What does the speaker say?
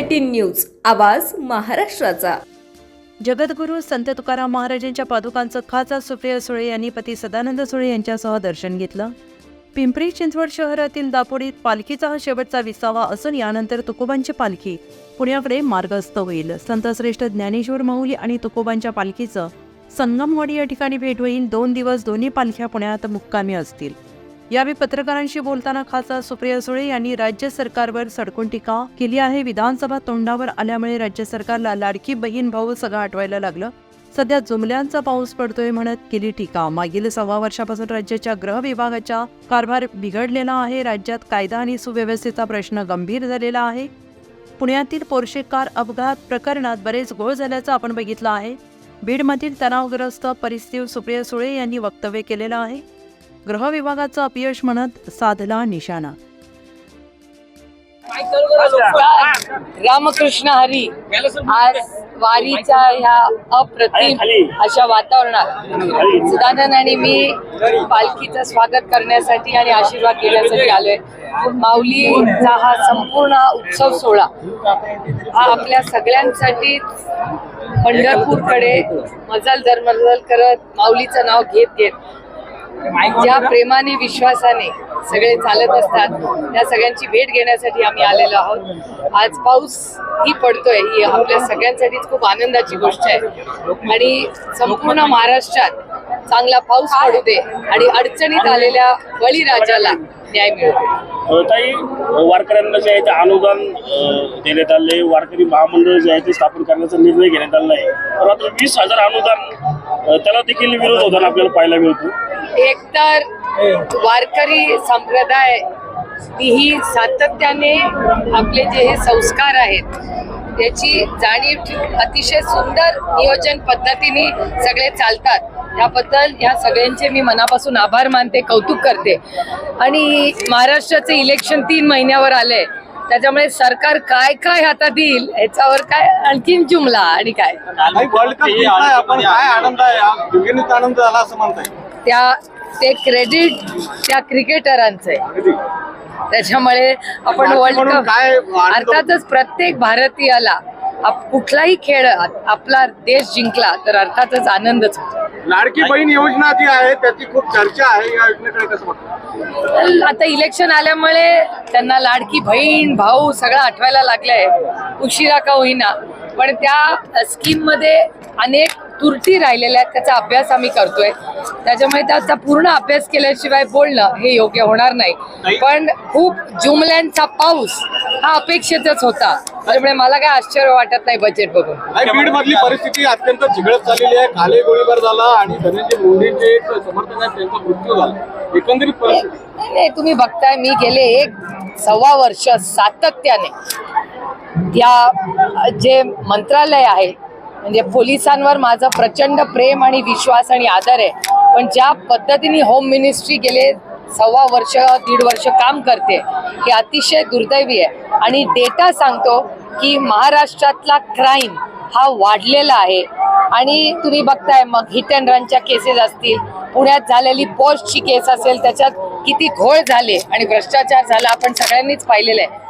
Eighteen news आवाज महाराष्ट्राचा. जगद्गुरू संत तुकाराम महाराजांच्या पादुकांचं खासदार सुप्रिया सुळे यांनी पती सदानंद सुळे यांच्यासह दर्शन घेतलं. पिंपरी चिंचवड शहरातील दापोडीत पालखीचा हा शेवटचा विसावा असून यानंतर तुकोबांची पालखी पुण्याकडे मार्गस्थ होईल. संतश्रेष्ठ ज्ञानेश्वर माऊली आणि तुकोबांच्या पालखीचं संगमवाडी या ठिकाणी भेट होईल. दोन दिवस दोन्ही पालख्या पुण्यात मुक्कामी असतील. यावेळी पत्रकारांशी बोलताना खासदार सुप्रिया सुळे यांनी राज्य सरकारवर सडकून टीका केली आहे. विधानसभा तोंडावर आल्यामुळे राज्य सरकारला लाडकी बहीण भाऊ सगळं आठवायला लागलं. सध्या जुमल्यांचा पाऊस पडतोय म्हणत केली टीका. मागील सव्वा वर्षापासून राज्याच्या गृह विभागाचा कारभार बिघडलेला आहे. राज्यात कायदा आणि सुव्यवस्थेचा प्रश्न गंभीर झालेला आहे. पुण्यातील पोर्शे कार अपघात प्रकरणात बरेच गोळ झाल्याचं आपण बघितलं आहे. बीडमधील तणावग्रस्त परिस्थितीवर सुप्रिया सुळे यांनी वक्तव्य केलेलं आहे. गृह विभागाचं अपयश म्हणत साधला निशाणा. रामकृष्ण हरी. आज वारीच्या ह्या अप्रतिम अशा वातावरणात सुदानंद आणि मी पालखीचं स्वागत करण्यासाठी आणि आशीर्वाद घेण्यासाठी आलोय. माऊलीचा हा संपूर्ण उत्सव सोहळा हा आपल्या सगळ्यांसाठीच पंढरपूरकडे मजल दरमजल करत माऊलीचं नाव घेत घेत ज्या प्रेमाने विश्वासाने सगळे चालत असतात त्या सगळ्यांची भेट घेण्यासाठी आम्ही आलेलो आहोत. आज पाऊस ही पडतोय ही आपल्या सगळ्यांसाठीच खूप आनंदाची गोष्ट आहे. आणि संपूर्ण महाराष्ट्रात चांगला पाऊस पडू दे आणि अडचणीत आलेल्या बळीराजाला न्याय मिळू दे अ, ताई वारकऱ्यांना जे आहे ते अनुदान देण्यात आले वारकरी महामंडळ जे आहे ते स्थापन करण्याचा निर्णय घेण्यात आलेला आहे. पण आता वीस हजार अनुदान त्याला देखील विरोध होताना आपल्याला पाहायला मिळतो. एकतर वारकरी संप्रदाय ही सातत्याने आपले जे हे संस्कार आहेत त्याची जाणीव ठेवून अतिशय सुंदर नियोजन पद्धतीने सगळे चालतात. त्याबद्दल या सगळ्यांचे मी मनापासून आभार मानते कौतुक करते. आणि महाराष्ट्राचे इलेक्शन तीन महिन्यावर आले त्याच्यामुळे सरकार काय काय हातात येईल याच्यावर काय आणखीन जुमला आणि काय? वर्ल्ड कप आपण. काय आनंद आहे? आनंद झाला असं म्हणताय. त्या ते क्रेडिट त्या क्रिकेटरांचं आहे. त्याच्यामुळे आपण वर्ल्ड कप अर्थातच प्रत्येक भारतीयाला आप- कुठलाही खेळ आपला देश जिंकला तर अर्थातच आनंदच होतो. लाडकी बहीण योजना जी आहे त्याची खूप चर्चा आहे या योजनेकडे कसं बघतो? आता इलेक्शन आल्यामुळे त्यांना लाडकी बहीण भाऊ सगळं आठवायला लागलंय. उशिरा का होईना. पण त्या स्कीममध्ये अनेक त्रुटी राहिलेल्या आहेत त्याचा अभ्यास आम्ही करतोय. त्याच्यामुळे त्याचा पूर्ण अभ्यास केल्याशिवाय बोलणं हे योग्य होणार नाही. पण खूप जुमल्यांचा पाऊस हा अपेक्षितच होता. त्याच्यामुळे मला काय आश्चर्य वाटत नाही बजेट बघून. बीड मधली परिस्थिती अत्यंत चिघळत चाललेली आहे. खाली गोळीबार झाला आणि धनंजय मुंडेचे एक समर्थक आहेत त्यांचा मृत्यू झाला. एकंदरीत परिस्थिती? नाही नाही, तुम्ही बघताय मी गेले एक सव्वा वर्ष सातत्याने. या जे मंत्रालय आहे म्हणजे पोलिसांवर माझं प्रचंड प्रेम आणि विश्वास आणि आदर आहे. पण ज्या पद्धतीने होम मिनिस्ट्री गेले सव्वा वर्ष दीड वर्ष काम करते हे अतिशय दुर्दैवी आहे. आणि डेटा सांगतो की महाराष्ट्रातला क्राईम हा वाढलेला आहे. आणि तुम्ही बघताय मग हिट अँड रनच्या केसेस असतील पुण्यात झालेली पोस्टची केस असेल त्याच्यात किती घोळ झाले आणि भ्रष्टाचार झाला आपण सगळ्यांनीच पाहिलेलं आहे.